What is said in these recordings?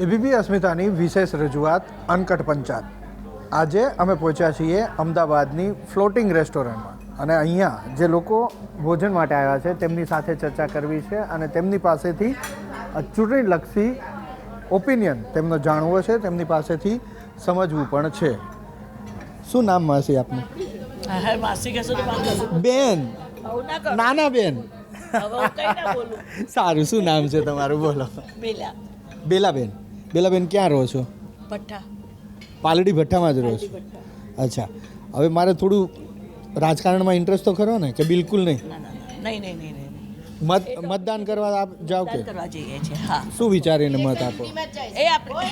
ABP અસ્મિતાની વિશેષ રજૂઆત uncut panchayat આજે અમે પહોંચ્યા છીએ અમદાવાદની ફ્લોટિંગ રેસ્ટોરન્ટમાં. અને અહીંયા જે લોકો ભોજન માટે આવ્યા છે તેમની સાથે ચર્ચા કરવી છે અને તેમની પાસેથી ચૂંટણીલક્ષી ઓપિનિયન તેમનો જાણવો છે તેમની પાસેથી સમજવું પણ છે. શું નામ માસી આપનું? બેન. નાના બેન. બોલું. સારું શું નામ છે તમારું? બોલો. બેલા. બેલાબેન બેલાબેન ક્યાં રહો છો? ભઠ્ઠા. પાલડી ભઠ્ઠામાં જ રહો છો? અચ્છા. હવે મારે થોડું રાજકારણમાં ઇન્ટરેસ્ટ તો ખરો ને કે બિલકુલ નહીં. નહીં નહીં નહીં મત મતદાન કરવા આપ જાઓ કે? કરવા જઈએ છીએ હા. શું વિચારીને મત આપો? એ આપણે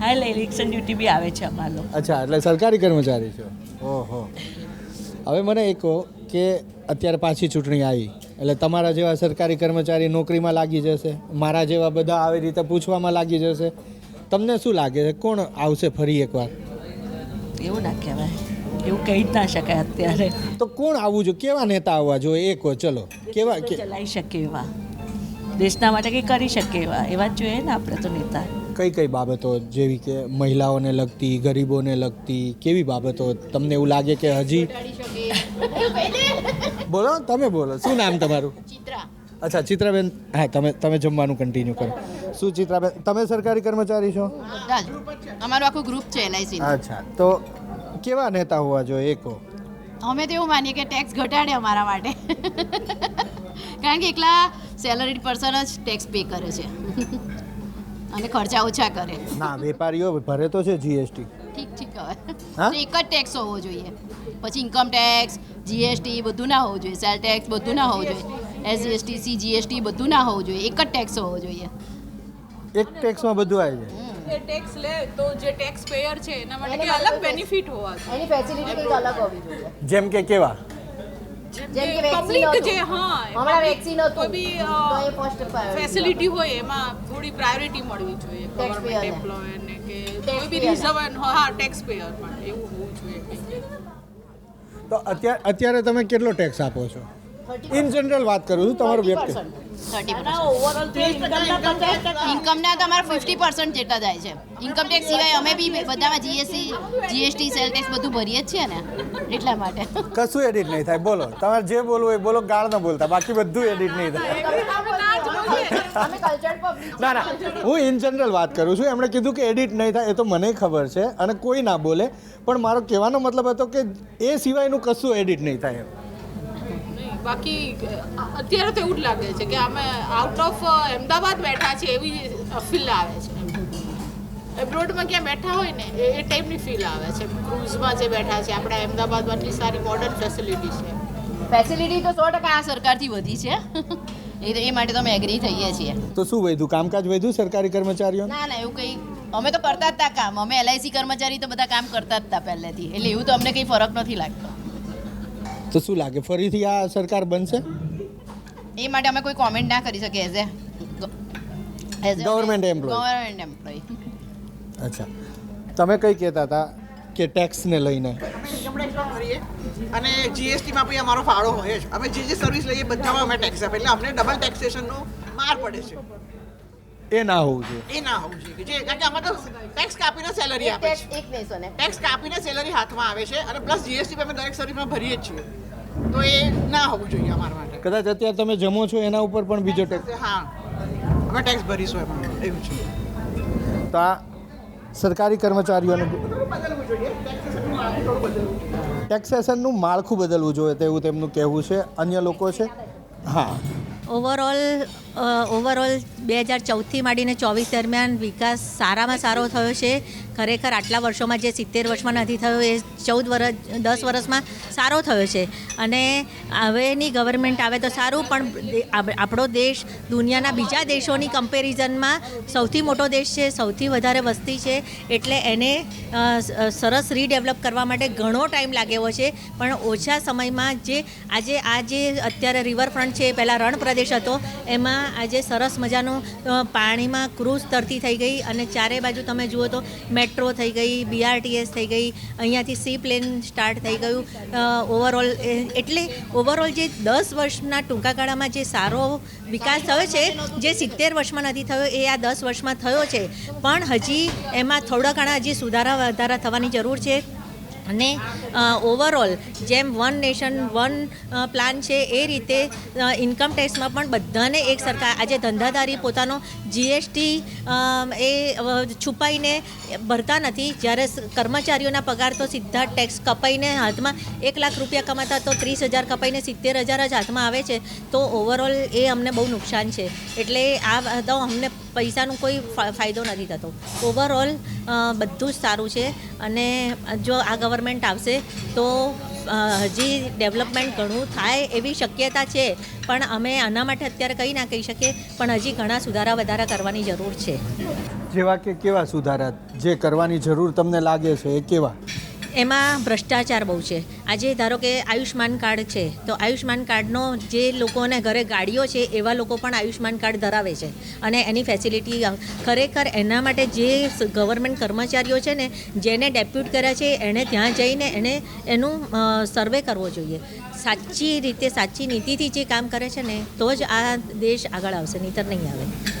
હા એટલે ઇલેક્શન ડ્યુટી બી આવે છે અમારો અચ્છા એટલે સરકારી કર્મચારી છો? ઓહો. હવે મને એ કહો કે અત્યારે પાછી ચૂંટણી આવી. એટલે તમારા જેવા સરકારી કર્મચારી નોકરીમાં લાગી જશે મારા જેવા બધા આવી રીતે પૂછવામાં લાગી જશે. તમને શું લાગે છે? કોણ આવશે ફરી એકવાર? એવું ના કહેવાય. એવું કહી જ ના શકાય અત્યારે. તો કોણ આવવું જોઈએ? કેવા નેતા આવવા જોઈએ? એ કહો ચલો. કેવા ચલાવી શકે એવા. દેશના માટે કંઈ કરી શકે એવા. એવા જ જોઈએ ને આપણે તો નેતા. કઈ કઈ બાબતો જેવી કે મહિલાઓને લગતી ગરીબોને લગતી કેવી બાબતો? તમને એવું લાગે કે હજી બોલો તમે બોલો. શું નામ તમારું? ચિત્રા. અચ્છા ચિત્રાબેન હા તમે તમે જમવાનું કન્ટિન્યુ કરો. શું ચિત્રાબેન તમે સરકારી કર્મચારી છો? જ. અમારું આખું ગ્રુપ છે એલઆઈસી અચ્છા તો કેવા નેતા હોવા જોઈએ એકો? અમે તો એવું માનીએ કે ટેક્સ ઘટાડે અમારા માટે. કારણ કે એકલા સેલરીડ પર્સન જ ટેક્સ પે કરે છે. અને ખર્ચા ઓછા કરે. ના વેપારીઓ ભરે તો છે જીએસટી ઠીક ઠીક હવે તો એક જ ટેક્સ હોવો જોઈએ. પછી ઇન્કમ ટેક્સ જીએસટી બધું ના હોવું જોઈએ. સેલ ટેક્સ બધું ના હોવું જોઈએ. એસજીએસટી સી જીએસટી બધું ના હોવું જોઈએ. એક જ ટેક્સ હોવો જોઈએ. એક ટેક્સમાં બધું આવી જાય. જે ટેક્સ લે તો જે ટેક્સ પેયર છે એના માટે કે અલગ બેનિફિટ હોવા એની ફેસિલિટી કંઈક અલગ હોવી જોઈએ. જેમ કે કેવા? જેમ કે પબ્લિક જે હા હમણાં વેક્સિન હતું કોઈ બી ફેસિલિટી હોય એમાં થોડી પ્રાયોરિટી મળવી જોઈએ. ગવર્મેન્ટ એમ્પ્લોયર તો અત્યારે અત્યારે તમે કેટલો ટેક્સ આપો છો? ઇન જનરલ વાત કરું છું તમારું વ્યક્તિ ઇન્કમના તમારા ફિફ્ટી પર્સન્ટ જેટલા જાય છે. ઇન્કમ ટેક્સ સિવાય અમે બી બધામાં જીએસટી જીએસટી સેલ ટેક્સ બધું ભરીએ જ છીએ ને એટલા માટે. કશું એડિટ નહીં થાય. બોલો તમારે જે બોલવું હોય એ બોલો ગાળ ન બોલતા. બાકી બધું એડિટ નહીં થાય. અમે કલ્ચર્ડ પબ્લિક ના ના. હું ઇન જનરલ વાત કરું છું. એમણે કીધું કે એડિટ નહીં થાય એ તો મને ખબર છે અને કોઈ ના બોલે. પણ મારો કહેવાનો મતલબ હતો કે એ સિવાયનું કશું એડિટ નહીં થાય એમ. બાકી અત્યારે તો એવું જ લાગે છે કે અમે આઉટ ઓફ અમદાવાદ બેઠા છે એવી ફીલ આવે છે. એબ્રોડમાં ક્યાં બેઠા હોય ને એ એ ટાઈપની ફીલ આવે છે. ક્રૂઝમાં જે બેઠા છે આપણા અમદાવાદમાં આટલી સારી મોડર્ન ફેસિલિટી છે. ફેસિલિટી તો સો ટકા આ સરકારથી વધી છે. એ એ માટે તો અમે એગ્રી થઈએ છીએ. તો શું વધ્યું? કામકાજ વધ્યું સરકારી કર્મચારીઓ? ના ના એવું કંઈ અમે તો કરતા જ હતા કામ. અમે એલઆઈસી કર્મચારી તો બધા કામ કરતા જ હતા પહેલેથી. એટલે એવું તો અમને કંઈ ફરક નથી લાગતો. તો શું લાગે? ફરીથી આ સરકાર બનશે? એ માટે અમે કોઈ કોમેન્ટ ના કરી શકીએ as a government employ government employ અચ્છા. તમે કઈ કહેતા હતા? કે ટેક્સને લઈને? અને જીએસટીમાં પણ અમારો ફાળો હોય જ. અમે જે જે સર્વિસ લઈએ બધામાં અમે ટેક્સ આપે એટલે અમને ડબલ ટેક્સેશનનો માર પડે છે. એ ના હોવું જોઈએ. એ ના હોવું જોઈએ. કે જે કારણ કે અમે તો ટેક્સ કાપીને સેલરી આપે છે. એક નહીં ટેક્સ કાપીને સેલરી હાથમાં આવે છે અને પ્લસ જીએસટી અમે દરેક સર્વિસમાં ભરીએ જ છીએ. તો એ ના હોવું જોઈએ અમારા માટે. કદાચ અત્યારે તમે જમો છો એના ઉપર પણ બીજો ટેક્સ હા. અમે ટેક્સ ભરીશું એમાં. એવું છે. તો આ સરકારી કર્મચારીઓને ટેક્સેશનનું માળખું બદલવું જોઈએ તેવું તેમનું કહેવું છે. અન્ય લોકો છે? હા. ઓવરઓલ ઓવરઓલ બે હજાર ચૌદથી માંડીને ચોવીસ દરમિયાન વિકાસ સારામાં સારો થયો છે. ખરેખર આટલા વર્ષોમાં જે સિત્તેર વર્ષમાં નથી થયો, એ ચૌદ વર્ષ દસ વર્ષમાં સારો થયો છે. અને હવેની ગવર્મેન્ટ આવે તો સારું, પણ આપણો દેશ દુનિયાના બીજા દેશોની કમ્પેરિઝનમાં સૌથી મોટો દેશ છે, સૌથી વધારે વસ્તી છે. એટલે એને સરસ રીડેવલપ કરવા માટે ઘણો ટાઈમ લાગેલો છે. પણ ઓછા સમયમાં જે, આજે આ જે અત્યારે રિવરફ્રન્ટ છે પહેલાં રણ પ્રદેશ હતો, એમાં આજે સરસ મજાનું પાણીમાં ક્રૂઝ તરતી થઈ ગઈ અને ચારે બાજુ તમે જુઓ તો મેટ્રો થઈ ગઈ બીઆરટીએસ થઈ ગઈ, અહીંયાથી સી પ્લેન સ્ટાર્ટ થઈ ગયું. ઓવરઓલ એટલે ઓવરઓલ જે દસ વર્ષના ટૂંકા ગાળામાં જે સારો વિકાસ થયો છે, જે સિત્તેર વર્ષમાં નથી થયો, એ આ દસ વર્ષમાં થયો છે. પણ હજી એમાં થોડા ઘણા હજી સુધારા વધારા થવાની જરૂર છે. અને ઓવરઓલ જેમ વન નેશન વન પ્લાન છે, એ રીતે ઇન્કમ ટેક્સમાં પણ બધાને એક સરકાર, આજે ધંધાદારી પોતાનો જીએસટી એ છુપાઈને ભરતા નથી. જ્યારે કર્મચારીઓના પગાર તો સીધા ટેક્સ કપાઈને હાથમાં એક લાખ રૂપિયા કમાતા તો ત્રીસ હજાર કપાઈને સિત્તેર હજાર જ હાથમાં આવે છે. તો ઓવરઓલ એ અમને બહુ નુકસાન છે. એટલે આ તો અમને પૈસાનો કોઈ ફાયદો નથી થતો. ઓવરઓલ બધું જ સારું છે અને જો આ ગવર્મેન્ટ આવશે તો હજી ડેવલપમેન્ટ ઘણું થાય એવી શક્યતા છે. પણ અમે આના માટે અત્યારે કંઈ ના કહી શકીએ, પણ હજી ઘણા સુધારા વધારા કરવાની જરૂર છે. જેવા કે કેવા સુધારા? જે કરવાની જરૂર તમને લાગે છે એ કેવા? એમાં ભ્રષ્ટાચાર બહુ છે. આજે ધારો કે આયુષ્માન કાર્ડ છે, તો આયુષ્માન કાર્ડનો જે લોકોને ઘરે ગાડીઓ છે, એવા લોકો પણ આયુષ્માન કાર્ડ ધરાવે છે. અને એની ફેસિલિટી ખરેખર એના માટે જે ગવર્મેન્ટ કર્મચારીઓ છે ને, જેને ડેપ્યુટ કર્યા છે એણે ત્યાં જઈને એને એનું સર્વે કરવો જોઈએ. સાચી રીતે, સાચી નીતિથી જે કામ કરે છે ને, તો જ આ દેશ આગળ આવશે, નહીતર નહીં આવે.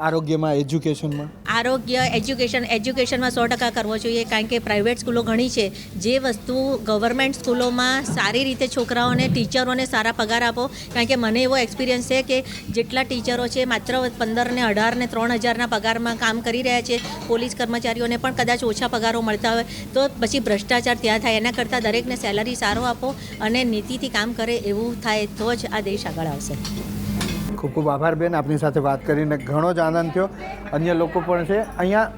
આરોગ્યમાં, એજ્યુકેશનમાં? આરોગ્ય, એજ્યુકેશન, એજ્યુકેશનમાં સો ટકા કરવો જોઈએ, કારણ કે પ્રાઇવેટ સ્કૂલો ઘણી છે. જે વસ્તુ ગવર્મેન્ટ સ્કૂલોમાં સારી રીતે છોકરાઓને, ટીચરોને સારા પગાર આપો, કારણ કે મને એવો એક્સપિરિયન્સ છે કે જેટલા ટીચરો છે, માત્ર પંદર ને અઢાર ને ત્રણ હજારના પગારમાં કામ કરી રહ્યા છે. પોલીસ કર્મચારીઓને પણ કદાચ ઓછા પગારો મળતા હોય. તો પછી ભ્રષ્ટાચાર ત્યાં થાય. એના કરતાં દરેકને સેલરી સારો આપો અને નીતિથી કામ કરે એવું થાય તો જ આ દેશ આગળ આવશે. ખૂબ ખૂબ આભાર બેન આપની સાથે વાત કરીને ઘણો જ આનંદ થયો. અન્ય લોકો પણ છે. અહીંયા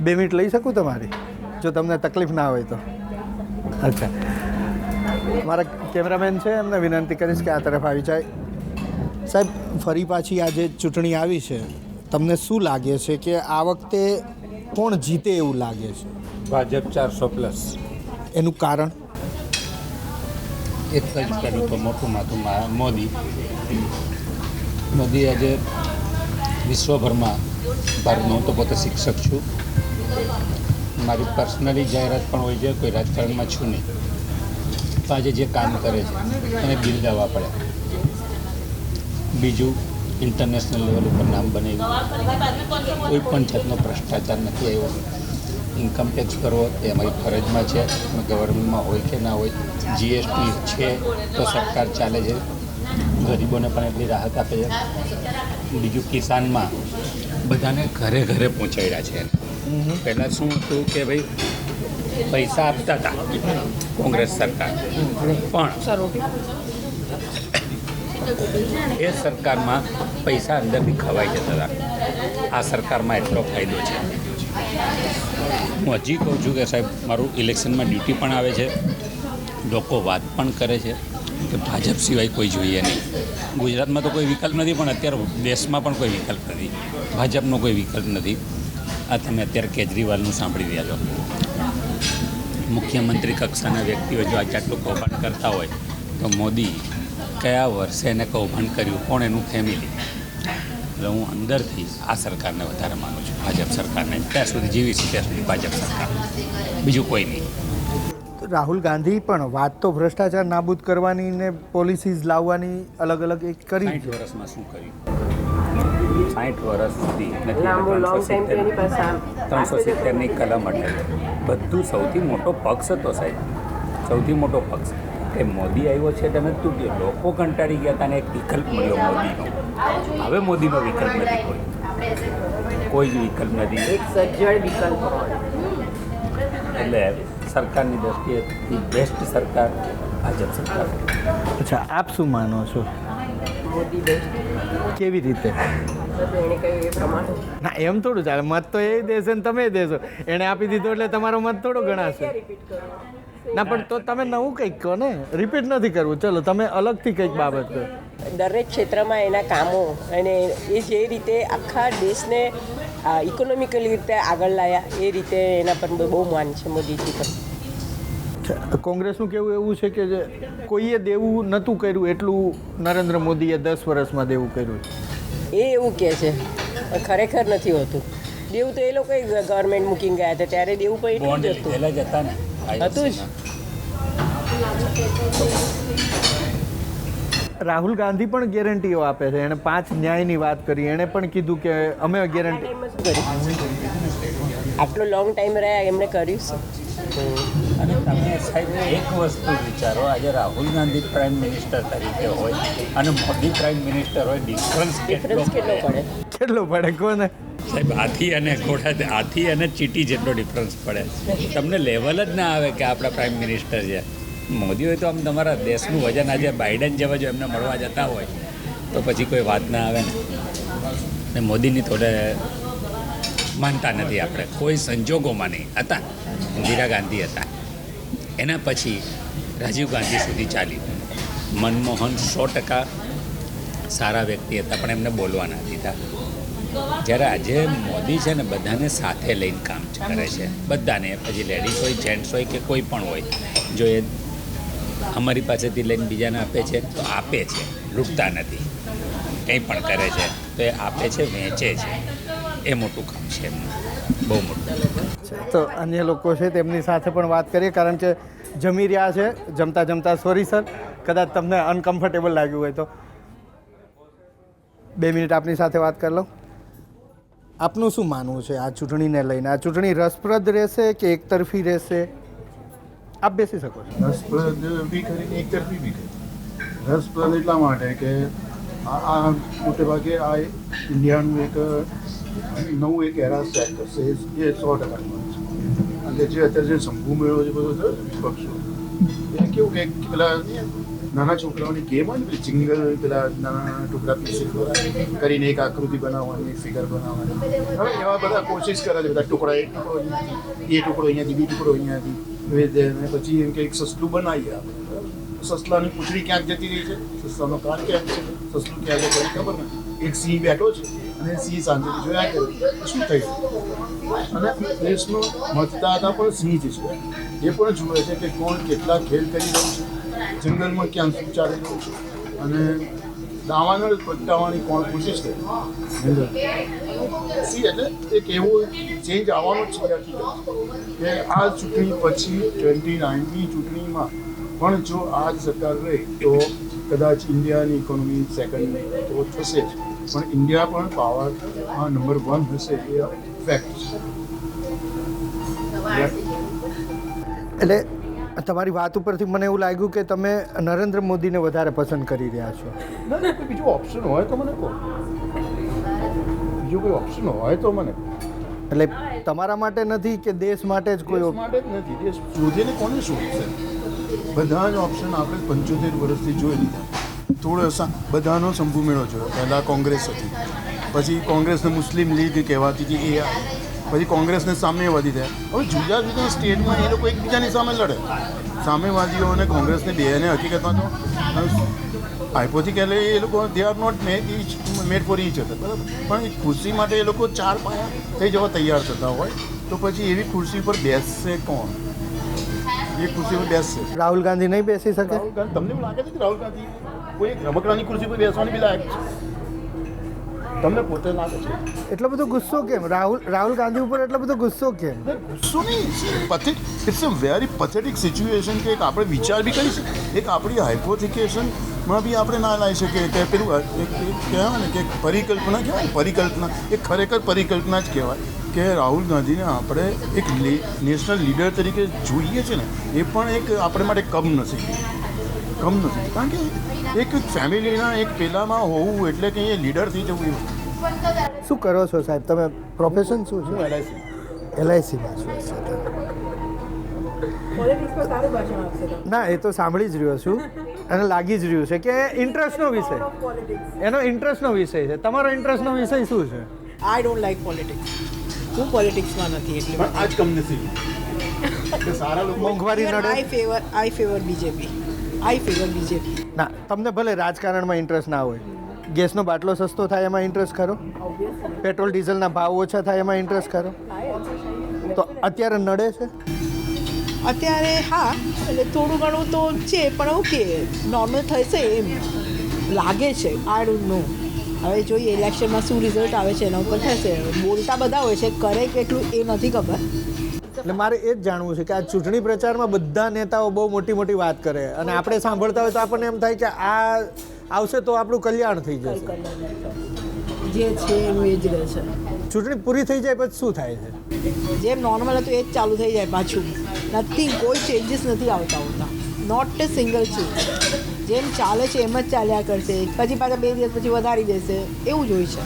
બે મિનિટ લઈ શકું તમારી? જો તમને તકલીફ ના હોય તો. અચ્છા. મારા કેમેરામેન છે એમને વિનંતી કરીશ કે આ તરફ આવી જાય. સાહેબ ફરી પાછી આ જે ચૂંટણી આવી છે. તમને શું લાગે છે કે આ વખતે કોણ જીતે એવું લાગે છે? ભાજપ ચારસો પ્લસ. એનું કારણ? એક જ કર્યું તો મોટું માથું મોદી. મોદી આજે વિશ્વભરમાં ભારતનો હું તો પોતે શિક્ષક છું. મારી પર્સનલી જાહેરાત પણ હોય છે, કોઈ રાજકારણમાં છું નહીં. તો આજે જે કામ કરે છે, એને બિરદાવવા પડે. બીજું ઇન્ટરનેશનલ લેવલ ઉપર નામ બને કોઈ પણ જાતનો ભ્રષ્ટાચાર નથી આવ્યો. ઇન્કમ ટેક્સ કરવો એ અમારી ફરજમાં છે. ગવર્મેન્ટમાં હોય કે ના હોય જીએસટી છે તો સરકાર ચાલે છે. ગરીબોને પણ એટલી રાહત આપે છે. બીજું કિસાનમાં બધાને ઘરે ઘરે પહોંચાડ્યા છે. પહેલાં શું હતું કે ભાઈ, પૈસા આપતા હતા કોંગ્રેસ સરકાર. પણ એ સરકારમાં પૈસા અંદરથી ખવાઈ જતા હતા. આ સરકારમાં એટલો ફાયદો છે. હું હજી કહું છું કે સાહેબ, મારું ઇલેક્શનમાં ડ્યુટી પણ આવે છે. લોકો વાત પણ કરે છે કે ભાજપ સિવાય કોઈ જોઈએ નહીં. ગુજરાતમાં તો કોઈ વિકલ્પ નથી, પણ અત્યારે દેશમાં પણ કોઈ વિકલ્પ નથી. ભાજપનો કોઈ વિકલ્પ નથી. આ તમે અત્યારે કેજરીવાલનું સાંભળી રહ્યા છો. મુખ્યમંત્રી કક્ષાના વ્યક્તિઓ જો આજે આટલું કૌભાંડ કરતા હોય, તો મોદી કયા વર્ષે એને કૌભાંડ કર્યું? કોણ એનું ફેમિલી એટલે હું અંદરથી આ સરકારને વધારે માનું છું. ભાજપ સરકારને. ત્યાં સુધી જીવી છે ત્યાં સુધી ભાજપ સરકાર. બીજું કોઈ નહીં. રાહુલ ગાંધી પણ વાત તો ભ્રષ્ટાચાર નાબૂદ કરવાની ને પોલિસીઝ લાવવાની અલગ અલગ એક કરી. સાઠ વર્ષમાં શું કર્યું? સાઠ વર્ષ સુધી ત્રણસો સિત્તેરની કલમ એટલે બધું સૌથી મોટો પક્ષ હતો સાહેબ. સૌથી મોટો પક્ષ. કે મોદી આવ્યો છે તમે તું કે લોકો કંટાળી ગયા હતા અને એક વિકલ્પ મળ્યો મોદીનો. હવે મોદીનો વિકલ્પ નથી કોઈ. કોઈ જ વિકલ્પ નથી. એક સજ્જડ વિકલ્પ એટલે સરકારની દ્રષ્ટિએ બેસ્ટ સરકાર ભાજપ સરકાર. અચ્છા આપ શું માનો છો? કેવી રીતે? ના એમ થોડું ચાલે. મત તો એ દેશે ને તમે દેશો. એણે આપી દીધો એટલે તમારો મત થોડો ગણાશે. ના પણ તો તમે નવું કંઈક કહો ને. રિપીટ નથી કરવું. ચલો તમે અલગથી કંઈક બાબત કહો. દરેક ક્ષેત્રમાં એના કામો અને એ જે રીતે આખા દેશને ઇકોનોમિકલી રીતે આગળ લાયા એ રીતે એના પર બહુ માન છે મોદીજી પર. કોંગ્રેસનું કેવું એવું છે કે કોઈએ દેવું નહોતું કર્યું એટલું નરેન્દ્ર મોદીએ દસ વર્ષમાં દેવું કર્યું. એ એવું કહે છે. ખરેખર નથી હોતું. દેવું તો એ લોકોએ ગવર્મેન્ટ મૂકીને ગયા હતા. ત્યારે દેવું પણ એટલું જ હતું. હતા જ. રાહુલ ગાંધી પણ ગેરંટીઓ આપે છે. એણે પાંચ ન્યાયની વાત કરી. એણે પણ કીધું કે અમે ગેરંટી આટલો લોંગ ટાઈમ રહ્યા એમણે કર્યું અને તમે સાહેબ એક વસ્તુ વિચારો. આજે રાહુલ ગાંધી પ્રાઇમ મિનિસ્ટર તરીકે હોય અને મોદી પ્રાઇમ મિનિસ્ટર હોય ડિફરન્સ કેટલો પડે? કેટલો પડે? કોને? સાહેબ હાથી અને ઘોડા હાથી અને ચીટી જેટલો ડિફરન્સ પડે. તમને લેવલ જ ના આવે કે આપણા પ્રાઇમ મિનિસ્ટર છે. મોદી હોય તો આમ તમારા દેશનું વજન આજે બાઇડન જેવા જો એમને મળવા જતા હોય, તો પછી કોઈ વાત ના આવે ને. ને મોદીની થોડે માનતા નથી આપણે. કોઈ સંજોગોમાં નહીં. હતા. ઇન્દિરા ગાંધી હતા. એના પછી રાજીવ ગાંધી સુધી ચાલ્યું. મનમોહન સો ટકા સારા વ્યક્તિ હતા, પણ એમને બોલવા ના દીધા જ્યારે આજે મોદી છે ને બધાને સાથે લઈને કામ કરે છે, બધાને, પછી લેડીઝ હોય જેન્ટ્સ હોય કે કોઈ પણ હોય, જો એ અમારી પાસેથી લઈને બીજાને આપે છે, તો આપે છે લૂંટતા નથી. કંઈ પણ કરે છે, તો એ આપે છે, વેચે છે. એ મોટું કામ છે એમનું. બહુ મોટું તો અન્ય લોકો છે તેમની સાથે પણ વાત કરીએ, કારણ કે જમી રહ્યા છે, જમતા જમતા સોરી સર કદાચ તમને અનકમ્ફર્ટેબલ લાગ્યું હોય તો. બે મિનિટ આપની સાથે વાત કરી લઉં. આપનું શું માનવું છે આ ચૂંટણીને લઈને? આ ચૂંટણી રસપ્રદ રહેશે કે એકતરફી રહેશે? આપ બેસી શકો છો. રસપ્રદ બી કરીને એકતરફી બી કરી રસપ્રદ એટલા માટે કે આ મોટે ભાગે આ ઇન્ડિયાનું એક, નવું એક એરા સેટ થશે. એ સો ટકા અને જે અત્યારે જે શંભુ મેળો છે બધો થયો વિપક્ષો એ કેવું કે પેલા નાના છોકરાઓની ગેમ હોય ને જિંગલ, પેલા નાના ટુકડા પીસી કરીને એક આકૃતિ બનાવવાની ફિગર બનાવવાની. હવે એવા બધા કોશિશ કરે છે, બધા ટુકડા, એક ટુકડો એ ટુકડો અહીંયાથી બી ટુકડો અહીંયાથી પછી એમ કે એક સસલું બનાવીએ આપણે? સસલાની પૂછડી ક્યાંક જતી રહી છે? સસલાનો કાન ક્યાંક છે? સસલું ક્યાં છે ખબર નથી. એક સિંહ બેઠો છે અને સિંહ શાંતિથી જોયા કરે. શું થઈ ગયું અને દેશનો મતદાતા પણ સિંહ જ છે. એ પણ જુએ છે કે કોણ કેટલા ખેલ કરી રહ્યું છે. જંગલમાં ક્યાં શું ચાલી રહ્યું છે. અને દાવાનળ પટાવવાની કોણ કોશિશ કરે સી એટલે એક એવો ચેન્જ આવવાનો જ છે કે આ ચૂંટણી પછી ટ્વેન્ટી નાઇનની ચૂંટણીમાં પણ જો આ જ સરકાર રહે તો કદાચ ઇન્ડિયાની ઇકોનોમી સેકન્ડ તો થશે જ. પણ ઇન્ડિયા પણ પાવરમાં નંબર વન હશે એ ફેક્ટ છે. એટલે તમારી વાત ઉપરથી મને એવું લાગ્યું કે તમે નરેન્દ્ર મોદીને વધારે પસંદ કરી રહ્યા છો. ના ના કોઈ બીજું ઓપ્શન હોય તો મને કહો. બીજું કોઈ ઓપ્શન હોય તો મને એટલે તમારા માટે નથી કે દેશ માટે જ કોઈ માટે જ નથી દેશ શોધીને કોને શોધશે? બધા જ ઓપ્શન આપણે પંચોતેર વર્ષથી જોઈ લીધા. થોડો બધાનો શંભુ મેળો જોયો. પહેલાં કોંગ્રેસ હતી. પછી કોંગ્રેસને મુસ્લિમ લીગ કહેવાતી હતી. એ. પછી કોંગ્રેસને સામ્યવાદી થયા હવે જુદા જુદા સ્ટેટમાં એ લોકો એકબીજાની સામે લડે. સામ્યવાદીઓ અને કોંગ્રેસને બેને હકીકતમાં તો હાઇપોથિકલી એ લોકો they are not made each made for each હતા બરાબર? પણ એ ખુરશી માટે એ લોકો ચાર પાયા થઈ જવા તૈયાર થતા હોય તો પછી એવી ખુરશી પર બેસશે કોણ? એ ખુરશી પર બેસશે. રાહુલ ગાંધી નહીં બેસી શકે? રાહુલ ગાંધી તમને લાગે છે કે રાહુલ ગાંધી કોઈ રમકડાની ખુરશી પર બેસવાની બી લાયક છે? તમને પોતે લાગે છે. એટલો બધો ગુસ્સો કેમ? રાહુલ રાહુલ ગાંધી ઉપર એટલો બધો ગુસ્સો કેમ? ગુસ્સો નહીં. Pathetic it's a very pathetic situation કે એક આપણે વિચાર બી કરી શકીએ. એક આપણી હાઇપોથિકેશનમાં બી આપણે ના લાવી શકીએ. કે પેલું એક કહેવાય ને કે પરિકલ્પના કહેવાય પરિકલ્પના. એ ખરેખર પરિકલ્પના જ કહેવાય કે રાહુલ ગાંધીને આપણે એક નેશનલ લીડર તરીકે જોઈએ છે ને એ પણ એક આપણે માટે કમ નથી. કમ નથી. કારણ કે એક ફેમિલીના એક પેલામાં હોવું એટલે કે એ લીડર થઈ જવું એવું. શું કરો છો સાહેબ? તમે પ્રોફેશન શું છે? એલઆઈસી એલઆઈસીમાં છું. ના એ તો સાંભળી જ રહ્યો છું અને લાગી જ રહ્યું છે કે ઇન્ટરેસ્ટનો વિષય. એનો ઇન્ટરેસ્ટનો વિષય છે. તમારો ઇન્ટરેસ્ટનો વિષય શું છે? આઈ ડોન્ટ લાઈક પોલિટિક્સ હું પોલિટિક્સમાં નથી એટલે પણ આ જ કમનસીબ કે સારા લોકો મોંઘવારી I favour I favour BJP I favour BJP ના તમને ભલે રાજકારણમાં ઇન્ટરેસ્ટ ના હોય. ગેસનો બાટલો સસ્તો થાય એમાં ઇન્ટરેસ્ટ ખરો? પેટ્રોલ ડીઝલના ભાવ ઓછા થાય એમાં ઇન્ટરેસ્ટ ખરો? તો અત્યારે નડે છે? અત્યારે હા એટલે થોડું ઘણું તો છે પણ ઓકે નોર્મલ થશે એમ. લાગે છે આઈ ડોન્ટ નો હવે જોઈએ ઇલેક્શનમાં શું રિઝલ્ટ આવે છે એના ઉપર થશે. બોલતા બધા હોય છે કરે કેટલું એ નથી ખબર. એટલે મારે એ જ જાણવું છે કે આ ચૂંટણી પ્રચારમાં બધા નેતાઓ બહુ મોટી મોટી વાત કરે. અને આપણે સાંભળતા હોય તો આપણને એમ થાય કે આ આવશે તો આપણું કલ્યાણ થઈ જશે. જે છે એ જ રહેશે. ચૂંટણી પૂરી થઈ જાય પછી શું થાય છે? જેમ નોર્મલ હતું એ જ ચાલુ થઈ જાય પાછું. નથિંગ કોઈ ચેન્જીસ નથી આવતા હોતા. નોટ એ સિંગલ ચેન્જ જેમ ચાલે છે એમ જ ચાલ્યા કરશે. પછી પાછા બે દિવસ પછી વધારી દેશે. એવું જ હોય છે.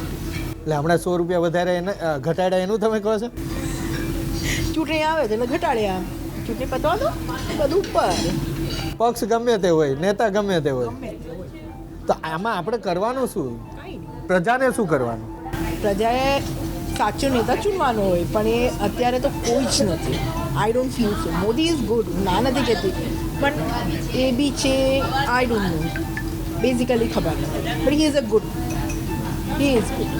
એટલે હમણાં સો રૂપિયા વધારે એને ઘટાડ્યા એનું તમે કહો છો? ચૂંટણી આવે એટલે ઘટાડ્યા ચૂંટણી પતવા દો બધું ઉપર. પક્ષ ગમે તે હોય નેતા ગમે તે હોય. તો આમાં આપણે કરવાનું શું? પ્રજાને શું કરવાનું? પ્રજાએ સાચો નેતા ચૂનવાનો હોય પણ એ અત્યારે તો કોઈ જ નથી. I don't feel so Modi is good ના નથી કહેતી. પણ એ બી છે આઈ ડોન્ટ નો બેઝિકલી ખબર નથી. પણ he is a good he is good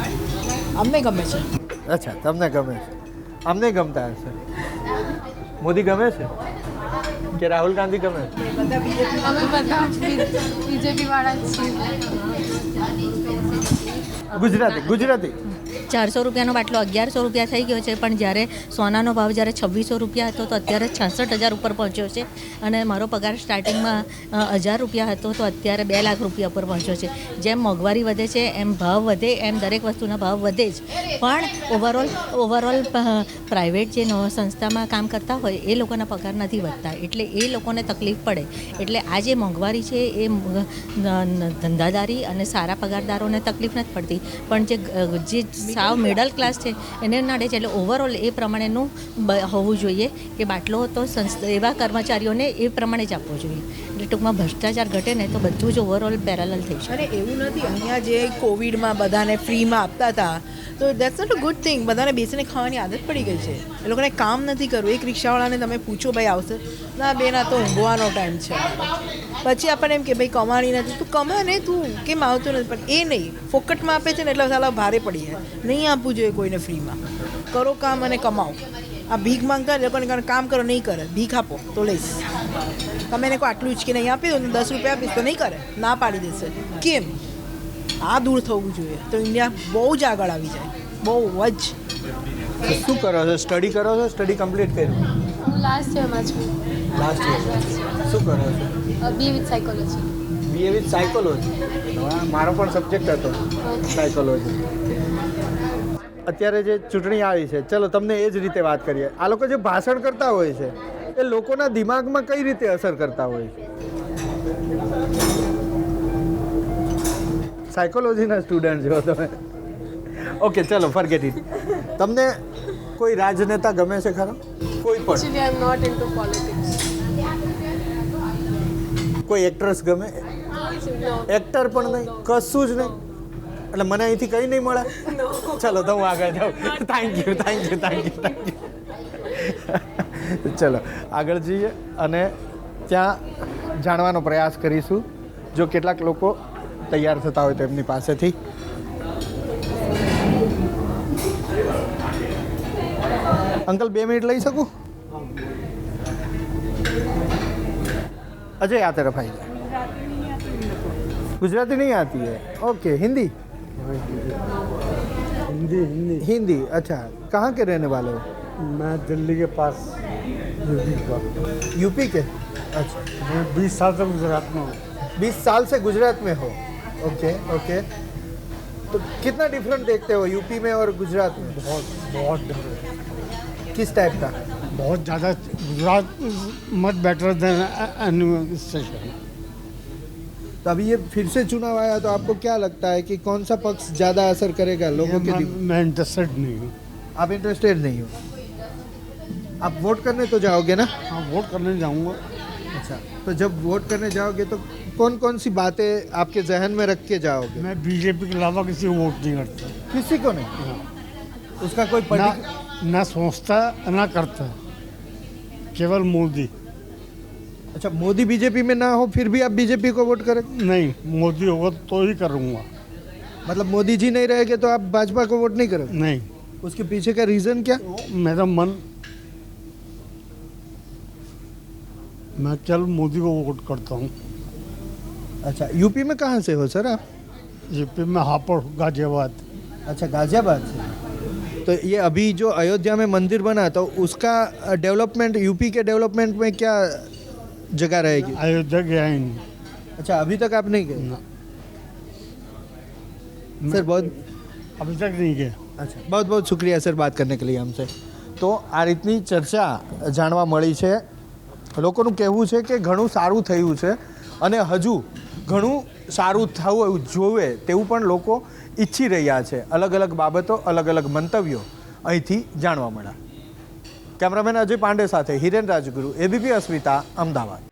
અમને ગમે છે. અચ્છા તમને ગમે છે. અમને ગમતા હશે? મોદી ગમે છે? કે રાહુલ ગાંધી ગમે છે? અમે બધા બીજેપી વાળા છીએ. ગુજરાતી ગુજરાતી. ચારસો રૂપિયાનો બાટલો અગિયારસો રૂપિયા થઈ ગયો છે. પણ જ્યારે સોનાનો ભાવ જ્યારે છવ્વીસો રૂપિયા હતો, તો અત્યારે છાસઠ હજાર ઉપર પહોંચ્યો છે. અને મારો પગાર સ્ટાર્ટિંગમાં હજાર રૂપિયા હતો, તો અત્યારે બે લાખ રૂપિયા ઉપર પહોંચ્યો છે. જેમ મોંઘવારી વધે છે, એમ ભાવ વધે, એમ દરેક વસ્તુના ભાવ વધે જ. પણ ઓવરઓલ ઓવરઓલ પ્રાઇવેટ જે સંસ્થામાં કામ કરતા હોય, એ લોકોના પગાર નથી વધતા. એટલે એ લોકોને તકલીફ પડે. એટલે આ જે મોંઘવારી છે, એ ધંધાદારી અને સારા પગારદારોને તકલીફ નથી પડતી. પણ જે જે સાવ મિડલ ક્લાસ છે. એને નડે છે એટલે ઓવરઓલ એ પ્રમાણેનું હોવું જોઈએ કે બાટલો તો એવા કર્મચારીઓને એ પ્રમાણે જ આપવો જોઈએ. એટલે ટૂંકમાં ભ્રષ્ટાચાર ઘટે ને તો બધું જ ઓવરઓલ પેરેલલ થઈ શકે. અને એવું નથી. અહીંયા જે કોવિડમાં બધાને ફ્રીમાં આપતા હતા, તો that's not a good thing બધાને બેસીને ખાવાની આદત પડી ગઈ છે. એ લોકોને કામ નથી કરવું. એક રિક્ષાવાળાને તમે પૂછો, ભાઈ, આવશે? ના, બેન, આ તો ઊંઘવાનો ટાઈમ છે. પછી આપણને એમ કે, ભાઈ, કમાણી નથી. તું કમા ને તું. કેમ આવતું નથી? પણ એ નહીં. ફોકટમાં આપે છે ને, એટલે સાલા ભારે પડી જાય નહીં આપવું જોઈએ કોઈને ફ્રીમાં. કરો કામ અને કમાઓ. આ ભીખ માંગતા લોકોને કામ કરો નહીં કરે. ભીખ આપો તો લઈશ. તમે એને કોઈ આટલું ઉચકીને નહીં આપી દો ને દસ રૂપિયા આપીશ તો નહીં કરે. ના પાડી દેશે. કેમ? આ દૂર થવું જોઈએ. તો ઇન્ડિયા બહુ જ આગળ આવી જાય. બહુ જ. શું કરો છો? સ્ટડી કરો છો? સ્ટડી કમ્પ્લીટ કર્યું? હું લાસ્ટ યરમાં છું. લાસ્ટ યર શું કરો છો? B with psychology BA with psychology મારો પણ સબ્જેક્ટ હતો. સાયકોલોજી અત્યારે જે ચૂંટણી આવી છે ચલો તમને એ જ રીતે વાત કરીએ. આ લોકો જે ભાષણ કરતા હોય છે એ લોકોના દિમાગમાં કઈ રીતે અસર કરતા હોય છે? સાયકોલોજીના સ્ટુડન્ટ છો તમે. ઓકે ચલો ફરગેટ ઇટ તમને કોઈ રાજનેતા ગમે છે ખરો? કોઈ પણ. કોઈ એક્ટ્રેસ ગમે? એક્ટર પણ નહીં કશું જ નહીં. એટલે મને અહીંથી કંઈ નહીં મળે. ચલો તો હું આગળ જાઉં. Thank you thank you thank you thank you ચલો આગળ જઈએ અને ત્યાં જાણવાનો પ્રયાસ કરીશું જો કેટલાક લોકો તૈયાર થતા હોય તો એમની પાસેથી. અંકલ બે મિનિટ લઈ શકું? અજય આ તરફ આવી જાય. ગુજરાતી નહીં આવતી હે ઓકે હિન્દી. हिंदी हिंदी। हिंदी अच्छा। कहाँ के रहने वाले हो? मैं दिल्ली के पास यूपी का यूपी के? अच्छा। मैं बीस साल से गुजरात में हूँ। बीस साल से गुजरात में हो? Okay okay. तो कितना डिफरेंट देखते हो यूपी में और गुजरात में? बहुत बहुत डिफरेंट किस टाइप का? बहुत ज़्यादा Gujarat much better than any station तो अभी ये फिर से चुनाव आया तो आपको क्या लगता है कि कौन सा पक्ष ज़्यादा असर करेगा लोगों के मैं, मैं इंटरेस्टेड नहीं हूँ। आप इंटरेस्टेड नहीं हो? आप वोट करने तो जाओगे ना? हाँ वोट करने जाऊँगा। अच्छा तो जब वोट करने जाओगे तो कौन कौन सी बातें आपके जहन में रख के जाओगे? मैं बीजेपी के अलावा किसी को वोट नहीं करता। किसी को नहीं? उसका कोई ना ना सोचता ना करता। केवल मोदी। अच्छा मोदी बीजेपी में ना हो फिर भी आप बीजेपी को वोट करें? नहीं मोदी होगा तो ही करूँगा। मतलब मोदी जी नहीं रहेंगे तो आप भाजपा को वोट नहीं करोगे नहीं। उसके पीछे का रीजन क्या? मेरा मन मैं केवल मोदी को वोट करता हूँ। अच्छा यूपी में कहाँ से हो सर आप? यूपी में हापुड़ गाजियाबाद। अच्छा गाजियाबाद से। तो ये अभी जो अयोध्या में मंदिर बना तो उसका डेवलपमेंट यूपी के डेवलपमेंट में क्या जगह रहेगी अयोध्या गया ही नहीं अच्छा अभी तक आप नहीं गए सर बहुत अभी तक नहीं गया અચ્છા બહુ બહુ શુક્રિયા સર બાત કરને કે લીએ हमसे તો આ રીતની ચર્ચા જાણવા મળી છે લોકોનું કહેવું છે કે ઘણું સારું થયું છે અને હજુ ઘણું સારું થવું એવું જોવે તેવું પણ લોકો ઈચ્છી રહ્યા છે અલગ અલગ બાબતો અલગ અલગ મંતવ્યો અહીંથી જાણવા મળ્યા કેમેરામેન અજય પાંડે સાથે હિરેન રાજગુરુ એબીપી અસ્મિતા અમદાવાદ.